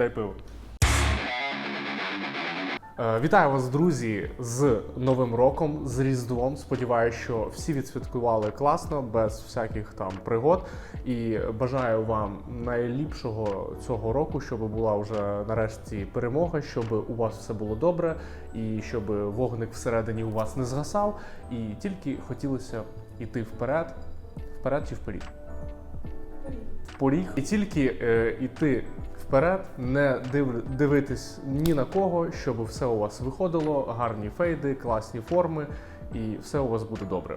Дай пиво. Е, Вітаю вас, друзі, з Новим роком, з Різдвом. Сподіваюся, що всі відсвяткували класно, без всяких там пригод. І бажаю вам найліпшого цього року, щоб була вже нарешті перемога, щоб у вас все було добре, і щоб вогник всередині у вас не згасав. І тільки хотілося йти вперед, вперед чи вперед? В поріг. І тільки е, йти вперед, не див, дивитись ні на кого, щоб все у вас виходило, гарні фейди, класні форми, і все у вас буде добре.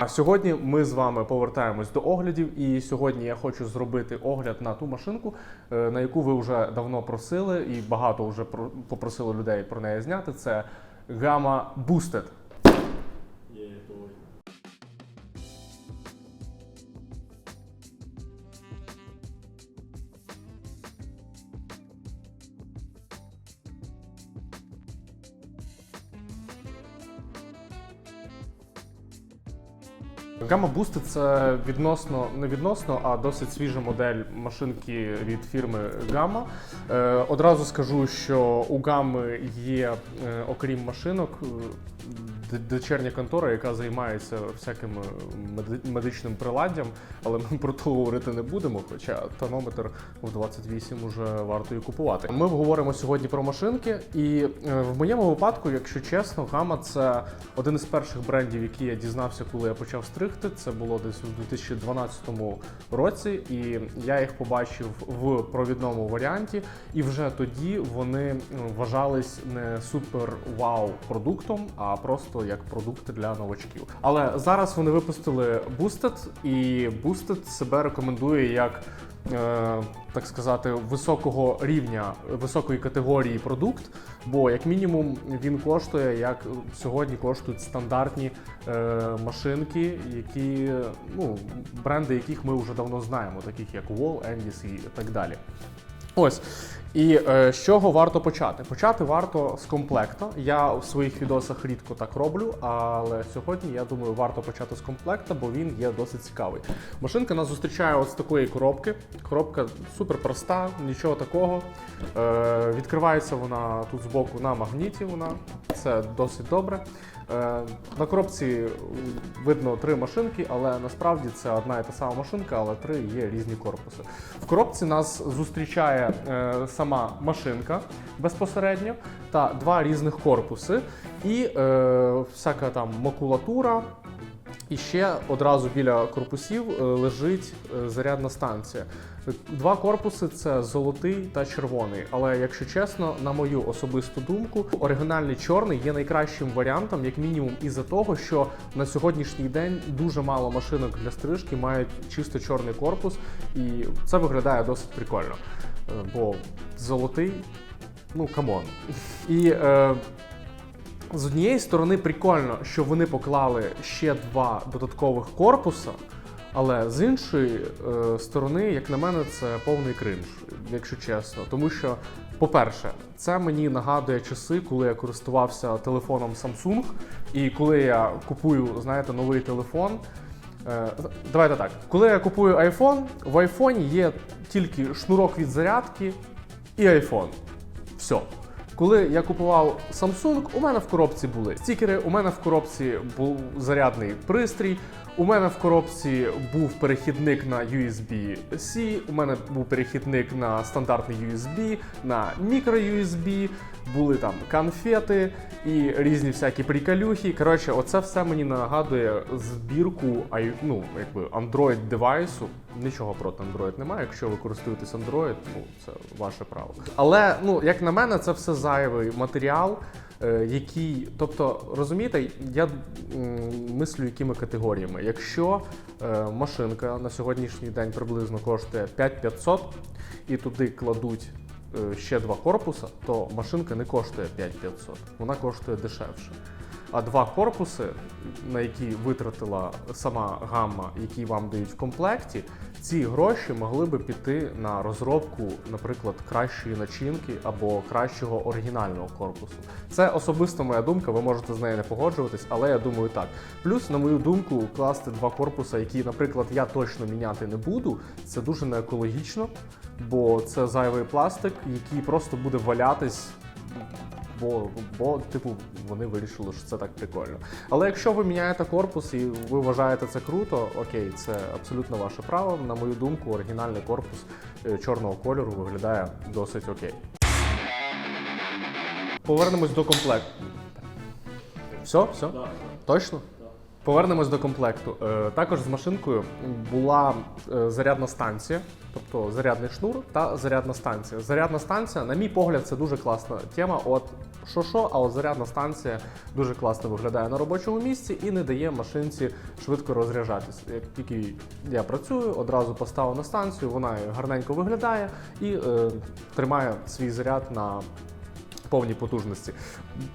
А сьогодні ми з вами повертаємось до оглядів, і сьогодні я хочу зробити огляд на ту машинку, е, на яку ви вже давно просили, і багато вже про- попросили людей про неї зняти. Це Gamma Boosted. Gamma Boosted – це відносно не відносно, а досить свіжа модель машинки від фірми Gamma. Е, одразу скажу, що у Gamma є, е, окрім машинок, дочерня контора, яка займається всяким е, медичним приладдям, але ми про то говорити не будемо. Хоча тонометр в 28 уже варто і купувати. Ми говоримо сьогодні про машинки, і е, в моєму випадку, якщо чесно, Gamma – це один із перших брендів, які я дізнався, коли я почав стригти. Це було десь у 2012 році, і я їх побачив в провідному варіанті. І вже тоді вони вважались не супер вау продуктом, а просто як продукти для новачків. Але зараз вони випустили Boosted, і Boosted себе рекомендує як е, так сказати, високого рівня, високої категорії продукт, бо як мінімум він коштує, як сьогодні коштують стандартні е, машинки, які ну, бренди, яких ми вже давно знаємо, таких як Wall, Endis і так далі. Ось. І е, з чого варто почати? Почати варто з комплекта. Я в своїх відосах рідко так роблю, але сьогодні я думаю, варто почати з комплекта, бо він є досить цікавий. Машинка нас зустрічає от з такої коробки. Коробка супер проста, нічого такого. Е, відкривається вона тут збоку на магніті. Вона це досить добре. Е, на коробці видно три машинки, але насправді це одна і та сама машинка, але три є різні корпуси. В коробці нас зустрічає е, сама машинка безпосередньо та два різних корпуси, і е, всяка там макулатура. І ще одразу біля корпусів е, лежить е, зарядна станція. Два корпуси це золотий та червоний. Але якщо чесно, на мою особисту думку, оригінальний чорний є найкращим варіантом, як мінімум, із-за того, що на сьогоднішній день дуже мало машинок для стрижки мають чисто чорний корпус, і це виглядає досить прикольно. Е, Бо золотий, ну камон. І е, з однієї сторони прикольно, що вони поклали ще два додаткових корпуса, але з іншої е, сторони, як на мене, це повний кринж, якщо чесно. Тому що, по-перше, це мені нагадує часи, коли я користувався телефоном Samsung, і коли я купую, знаєте, новий телефон. Е, Давайте так. Коли я купую iPhone, в айфоні є тільки шнурок від зарядки і iPhone. Все. Коли я купував Samsung, у мене в коробці були стікери, у мене в коробці був зарядний пристрій, у мене в коробці був перехідник на USB-C, у мене був перехідник на стандартний USB, на мікро-USB, були там конфети і різні всякі приколюхи. Коротше, оце все мені нагадує збірку ну, якби Android девайсу. Нічого проти Android немає. Якщо ви користуєтесь Android, ну це ваше право. Але ну, як на мене, це все зайвий матеріал. Е, Який, тобто, розумієте, я мислю якими категоріями. Якщо е, машинка на сьогоднішній день приблизно коштує 5500 і туди кладуть е, ще два корпуса, то машинка не коштує 5500, вона коштує дешевше. А два корпуси, на які витратила сама гамма, які вам дають в комплекті, ці гроші могли би піти на розробку, наприклад, кращої начинки або кращого оригінального корпусу. Це особисто моя думка, ви можете з нею не погоджуватись, але я думаю так. Плюс, на мою думку, класти два корпуси, які, наприклад, я точно міняти не буду, це дуже не екологічно, бо це зайвий пластик, який просто буде валятись. Бо, бо, типу, вони вирішили, що це так прикольно. Але якщо ви міняєте корпус і ви вважаєте це круто, окей, це абсолютно ваше право. На мою думку, оригінальний корпус е, чорного кольору виглядає досить окей. Повернемось до комплекту. Все, все? Точно? Повернемось до комплекту. Е, також з машинкою була е, зарядна станція, тобто зарядний шнур та зарядна станція. Зарядна станція, на мій погляд, це дуже класна тема. От що що, а от зарядна станція дуже класно виглядає на робочому місці і не дає машинці швидко розряджатися. Як тільки я працюю, одразу поставив на станцію, вона гарненько виглядає і е, тримає свій заряд на повній потужності.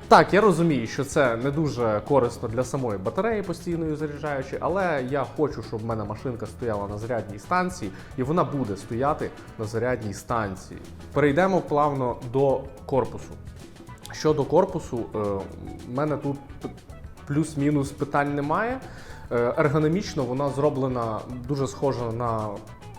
Так, я розумію, що це не дуже корисно для самої батареї постійної заряджаючи, але я хочу, щоб в мене машинка стояла на зарядній станції, і вона буде стояти на зарядній станції. Перейдемо плавно до корпусу. Щодо корпусу, е, в мене тут плюс-мінус питань немає. Е, Ергономічно вона зроблена дуже схожа на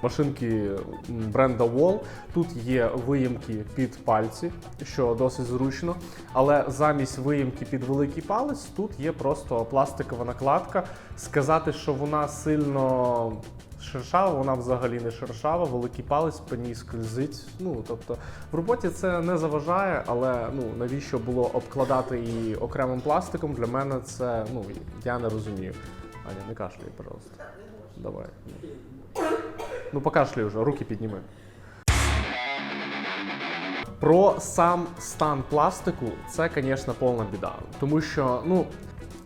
машинки бренда Wall. Тут є виїмки під пальці, що досить зручно. Але замість виїмки під великий палець тут є просто пластикова накладка. Сказати, що вона сильно шершава, вона взагалі не шершава, великий палець по ній скользить. Ну тобто в роботі це не заважає, але ну навіщо було обкладати її окремим пластиком? Для мене це ну я не розумію. Аня, не кашляй, пожалуйста. Давай. Ну покашлюй вже, руки підніми. Про сам стан пластику це, звісно, повна біда. Тому що, ну,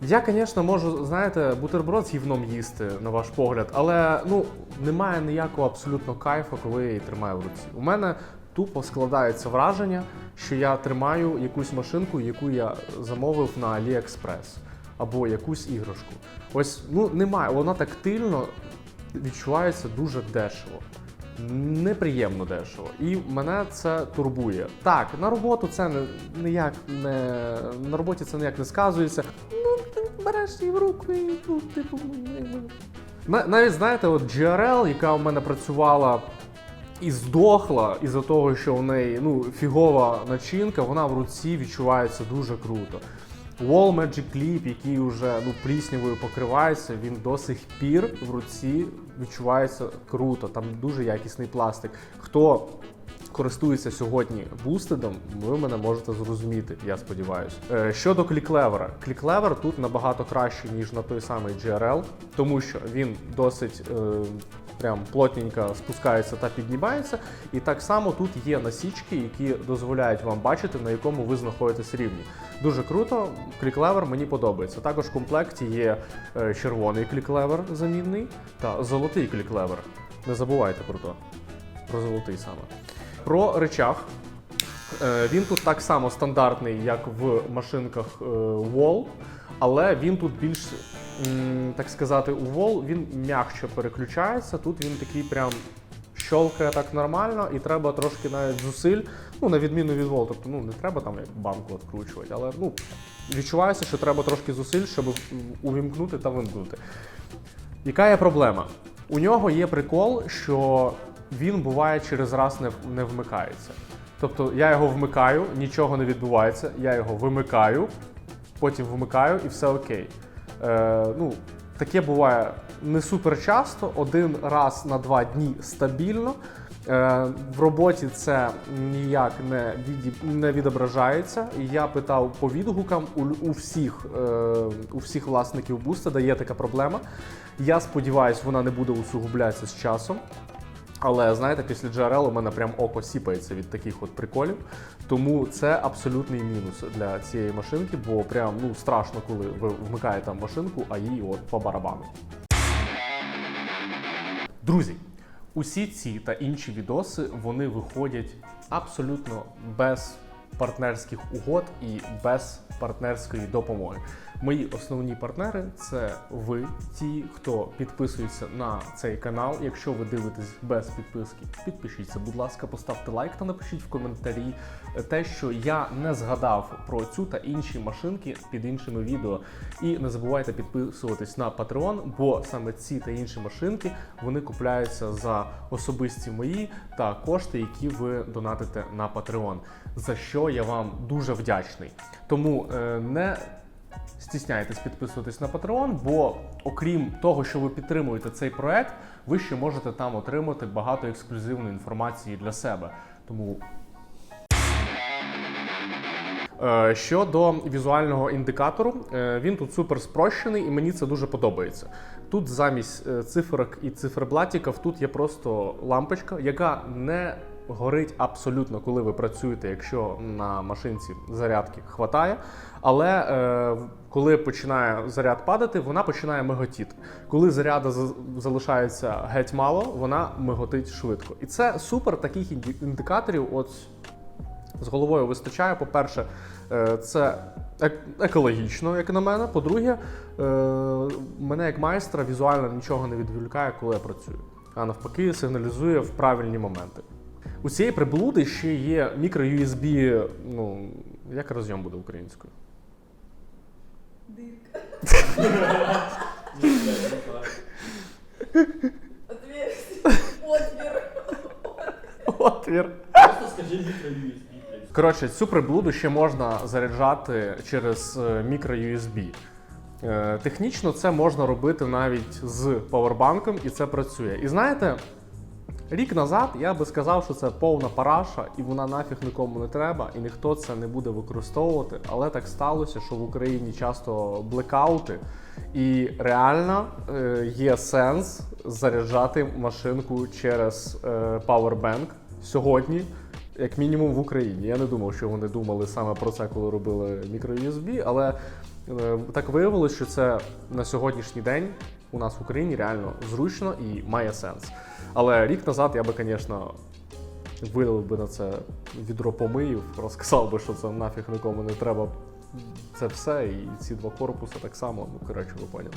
я, звісно, можу, знаєте, бутерброд з гівном їсти, на ваш погляд, але ну, немає ніякого абсолютно кайфу, коли я її тримаю в руці. У мене тупо складається враження, що я тримаю якусь машинку, яку я замовив на AliExpress, або якусь іграшку. Ось, ну, немає, вона тактильно відчувається дуже дешево. Неприємно дешево. І мене це турбує. Так, на роботу це не, ніяк не на роботі це ніяк не сказується. Ну, ти береш її в руку і ну, типу. Навіть знаєте, от GRL, яка у мене працювала і здохла із-за того, що в неї ну, фігова начинка, вона в руці відчувається дуже круто. Wall Magic Clip, який вже ну, пліснявою покривається, він до сих пір в руці відчувається круто. Там дуже якісний пластик. Хто користується сьогодні бустедом, ви мене можете зрозуміти, я сподіваюся. Е, щодо кліклевера, кліклевер тут набагато кращий, ніж на той самий GRL, тому що він досить. Е, Прям плотненько спускається та піднімається. І так само тут є насічки, які дозволяють вам бачити, на якому ви знаходитесь рівні. Дуже круто, кліклевер мені подобається. Також в комплекті є е, червоний кліклевер замінний та золотий кліклевер. Не забувайте про то. Про золотий саме. Про речах. Е, Він тут так само стандартний, як в машинках е, Wall, але він тут більш, так сказати, у Wall він м'якше переключається. Тут він такий прям щолкає так нормально, і треба трошки навіть зусиль, ну на відміну від Wall. Тобто ну не треба там як банку відкручувати, але ну відчувається, що треба трошки зусиль, щоб увімкнути та вимкнути. Яка є проблема? У нього є прикол, що він буває через раз не, не вмикається. Тобто я його вмикаю, нічого не відбувається, я його вимикаю, потім вмикаю і все окей. Е, ну, таке буває не супер часто, один раз на два дні стабільно. Е, в роботі це ніяк не, віді... не відображається. Я питав по відгукам у, у всіх, е, у всіх власників буста де є така проблема. Я сподіваюся, вона не буде усугублятися з часом. Але знаєте, після GRL у мене прям око сіпається від таких от приколів. Тому це абсолютний мінус для цієї машинки, бо прям ну страшно, коли ви вмикаєте машинку, а їй от по барабану. Друзі, усі ці та інші відоси вони виходять абсолютно без партнерських угод і без партнерської допомоги. Мої основні партнери це ви, ті, хто підписується на цей канал. Якщо ви дивитесь без підписки, підпишіться, будь ласка, поставте лайк та напишіть в коментарі те, що я не згадав про цю та інші машинки під іншими відео. І не забувайте підписуватись на Patreon, бо саме ці та інші машинки вони купляються за особисті мої та кошти, які ви донатите на Patreon, за що я вам дуже вдячний. Тому е, не стісняйтесь підписуватись на Patreon, бо окрім того, що ви підтримуєте цей проект, ви ще можете там отримати багато ексклюзивної інформації для себе. Тому Е, Щодо візуального індикатору, е, він тут супер спрощений, і мені це дуже подобається. Тут замість е, циферок і циферблатиків тут є просто лампочка, яка не горить абсолютно, коли ви працюєте, якщо на машинці зарядки хватає. Але е, коли починає заряд падати, вона починає миготіти. Коли заряду за- залишається геть мало, вона миготить швидко. І це супер таких індикаторів. От з головою вистачає. По-перше, е, це екологічно, як на мене. По-друге, е, мене як майстра візуально нічого не відволікає, коли я працюю. А навпаки, сигналізує в правильні моменти. У цієї приблуди ще є мікро-USB, ну, як розйом буде українською? Дырка. Отвер. Отвер. Отвір. Просто скажи мікро USB. Коротше, цю приблуду ще можна заряджати через е, мікро-USB. Е, Технічно це можна робити навіть з павербанком, і це працює. І знаєте, рік назад я би сказав, що це повна параша, і вона нафіг нікому не треба, і ніхто це не буде використовувати. Але так сталося, що в Україні часто блекаути, і реально е, є сенс заряджати машинку через е, павербанк сьогодні. Як мінімум в Україні. Я не думав, що вони думали саме про це, коли робили мікро-USB, але е, так виявилось, що це на сьогоднішній день у нас в Україні реально зручно і має сенс. Але рік назад я би, звісно, вилив би на це відро помиїв, розказав би, що це нафіг нікому не треба. Це все, і ці два корпуси так само. Ну, коротше, ви поняли.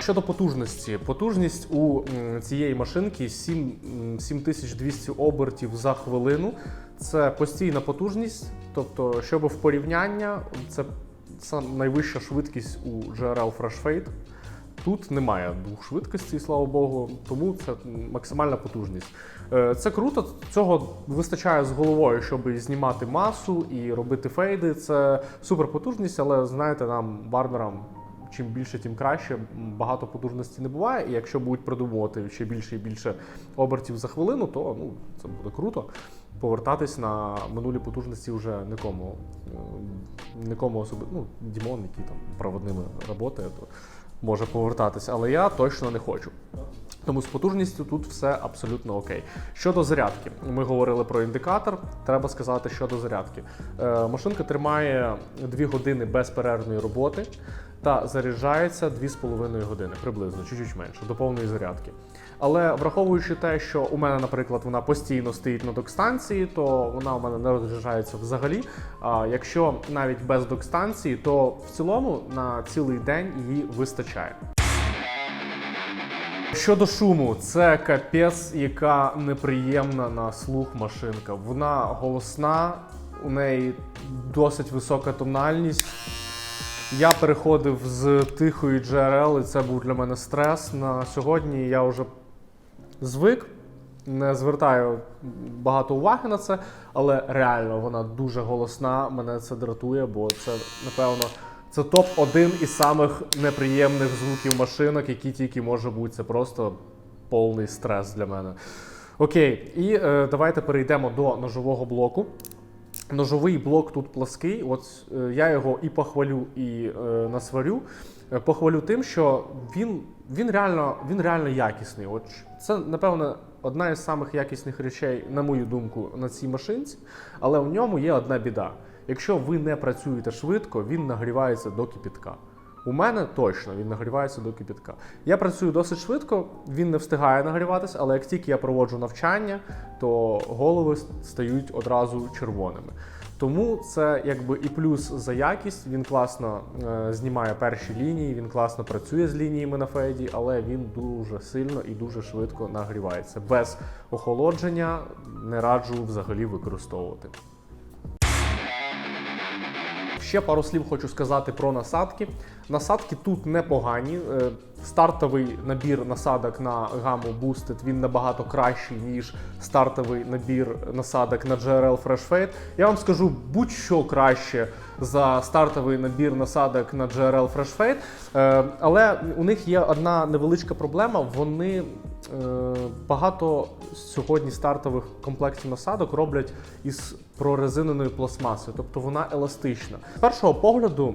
Щодо потужності, потужність у цієї машинки 7, м, 7200 обертів за хвилину. Це постійна потужність. Тобто, щоб в порівняння, це найвища швидкість у GRL Fresh Fade. Тут немає двох швидкостей, слава Богу, тому це максимальна потужність. Е, Це круто, цього вистачає з головою, щоб знімати масу і робити фейди. Це супер потужність, але знаєте, нам, барнерам, чим більше, тим краще. Багато потужності не буває. І якщо будуть придумувати ще більше і більше обертів за хвилину, то ну це буде круто. Повертатись на минулі потужності вже нікому, е, нікому особи, ну, Дімон, який там проводними працює, то може повертатись, але я точно не хочу. Тому з потужністю тут все абсолютно окей. Щодо зарядки, ми говорили про індикатор. Треба сказати щодо зарядки. Е, машинка тримає 2 години безперервної роботи та заряджається 2,5 години, приблизно, чуть-чуть менше, до повної зарядки. Але враховуючи те, що у мене, наприклад, вона постійно стоїть на док-станції, то вона у мене не розряджається взагалі. А якщо навіть без док-станції, то в цілому на цілий день її вистачає. Щодо шуму, це капець, яка неприємна на слух машинка. Вона голосна, у неї досить висока тональність. Я переходив з тихої GRL, і це був для мене стрес. На сьогодні я вже звик, не звертаю багато уваги на це, але реально вона дуже голосна. Мене це дратує, бо це, напевно, це топ-1 із самих неприємних звуків машинок, які тільки може бути. Це просто повний стрес для мене. Окей, і е, давайте перейдемо до ножового блоку. Ножовий блок тут плаский. От е, я його і похвалю, і е, насварю. Е, Похвалю тим, що він, він, реально, він реально якісний. От це, напевно, одна із самих якісних речей, на мою думку, на цій машинці. Але в ньому є одна біда. Якщо ви не працюєте швидко, він нагрівається до кипітка. У мене точно він нагрівається до кипятка. Я працюю досить швидко, він не встигає нагріватися, але як тільки я проводжу навчання, то голови стають одразу червоними. Тому це якби і плюс за якість. Він класно е, знімає перші лінії, він класно працює з лініями на фейді, але він дуже сильно і дуже швидко нагрівається. Без охолодження не раджу взагалі використовувати. Ще пару слів хочу сказати про насадки. Насадки тут непогані. Е, Стартовий набір насадок на гаму Boosted він набагато кращий, ніж стартовий набір насадок на GRL Fresh Fade. Я вам скажу будь-що краще за стартовий набір насадок на GRL Fresh Fade. Е, Але у них є одна невеличка проблема. Вони е, багато сьогодні стартових комплектів насадок роблять із прорезиненої пластмаси, тобто вона еластична. З першого погляду.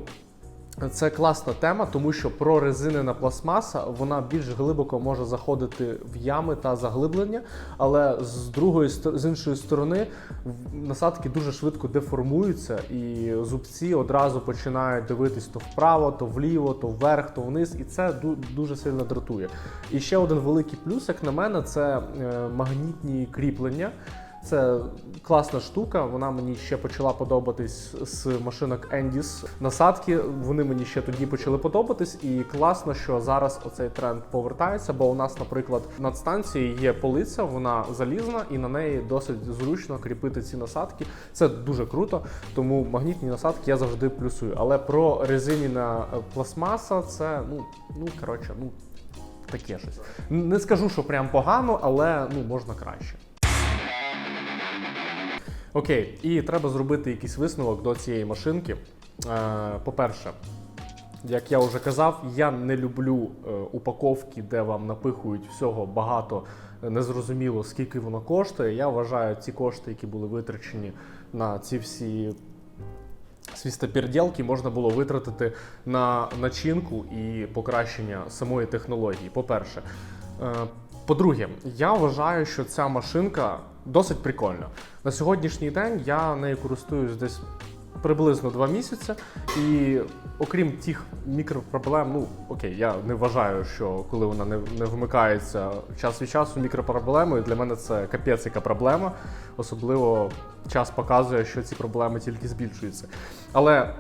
Це класна тема, тому що прорезинена пластмаса вона більш глибоко може заходити в ями та заглиблення, але з другої з іншої сторони насадки дуже швидко деформуються, і зубці одразу починають дивитись то вправо, то вліво, то вверх, то вниз, і це дуже сильно дратує. І ще один великий плюс, як на мене, це е, магнітні кріплення. Це класна штука. Вона мені ще почала подобатись з машинок Endis. Насадки вони мені ще тоді почали подобатись, і класно, що зараз оцей тренд повертається. Бо у нас, наприклад, над станцією є полиця, вона залізна, і на неї досить зручно кріпити ці насадки. Це дуже круто. Тому магнітні насадки я завжди плюсую. Але про резиніна е, пластмаса це ну ну коротше, ну таке щось. Не скажу, що прям погано, але ну можна краще. Окей, і треба зробити якийсь висновок до цієї машинки. Е, По-перше, як я вже казав, я не люблю е, упаковки, де вам напихують всього багато, е, незрозуміло, скільки воно коштує. Я вважаю ці кошти, які були витрачені на ці всі свістопірділки, можна було витратити на начинку і покращення самої технології. По-перше. По-друге, я вважаю, що ця машинка досить прикольна. На сьогоднішній день я нею користуюсь десь приблизно два місяці. І окрім тих мікропроблем, ну окей, я не вважаю, що коли вона не, не вмикається час від часу мікропроблемою, для мене це капець яка проблема. Особливо час показує, що ці проблеми тільки збільшуються. Але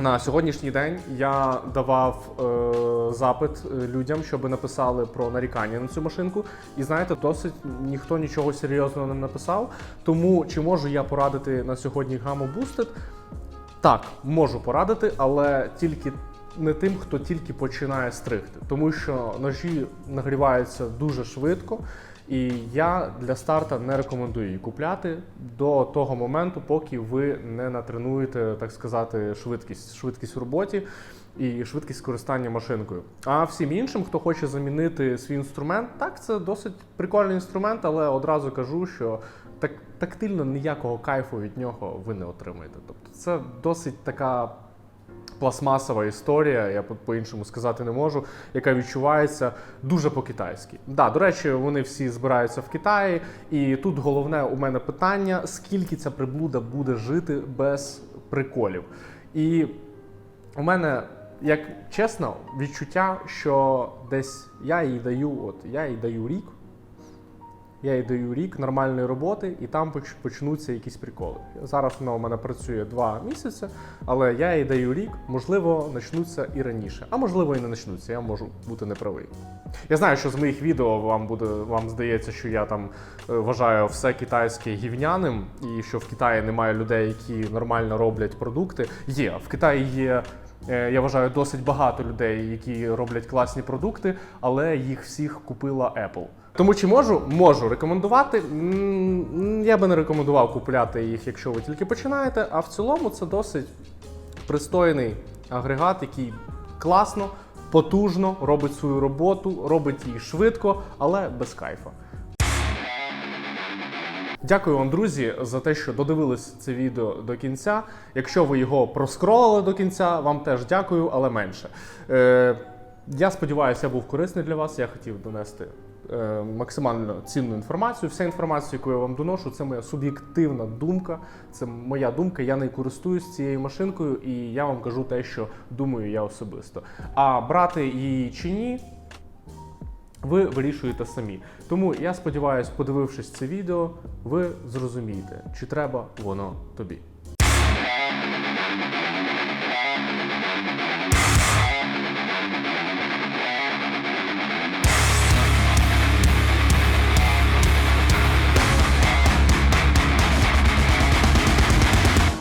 на сьогоднішній день я давав е, запит е, людям, щоб написали про нарікання на цю машинку. І знаєте, досить ніхто нічого серйозного не написав. Тому чи можу я порадити на сьогодні гаму Boosted? Так, можу порадити, але тільки не тим, хто тільки починає стригти, тому що ножі нагріваються дуже швидко. І я для старта не рекомендую її купляти до того моменту, поки ви не натренуєте, так сказати, швидкість, швидкість в роботі і швидкість користання машинкою. А всім іншим, хто хоче замінити свій інструмент, так це досить прикольний інструмент, але одразу кажу, що так тактильно ніякого кайфу від нього ви не отримаєте. Тобто це досить така пластмасова історія, я по- по-іншому сказати не можу, яка відчувається дуже по-китайськи. Да, до речі, вони всі збираються в Китаї, і тут головне у мене питання: скільки ця приблуда буде жити без приколів. І у мене, як чесно, відчуття, що десь я їй даю, от я їй даю рік. Я їй даю рік нормальної роботи, і там поч- почнуться якісь приколи. Зараз вона у мене працює два місяці, але я їй даю рік, можливо, почнуться і раніше, а можливо, і не почнуться. Я можу бути неправий. Я знаю, що з моїх відео вам буде вам здається, що я там е, вважаю все китайське гівняним, і що в Китаї немає людей, які нормально роблять продукти. Є в Китаї є. е, Я вважаю досить багато людей, які роблять класні продукти, але їх всіх купила Apple. Тому чи можу? Можу рекомендувати. Я би не рекомендував купляти їх, якщо ви тільки починаєте. А в цілому це досить пристойний агрегат, який класно, потужно робить свою роботу, робить її швидко, але без кайфа. Дякую вам, друзі, за те, що додивились це відео до кінця. Якщо ви його проскролили до кінця, вам теж дякую, але менше. Е, я сподіваюся, я був корисний для вас. Я хотів донести Е, максимально цінну інформацію. Вся інформація, яку я вам доношу, це моя суб'єктивна думка, це моя думка. Я не користуюсь цією машинкою, і я вам кажу те, що думаю я особисто. А брати її чи ні. Ви вирішуєте самі. Тому я сподіваюся, подивившись це відео, ви зрозумієте, чи треба воно тобі.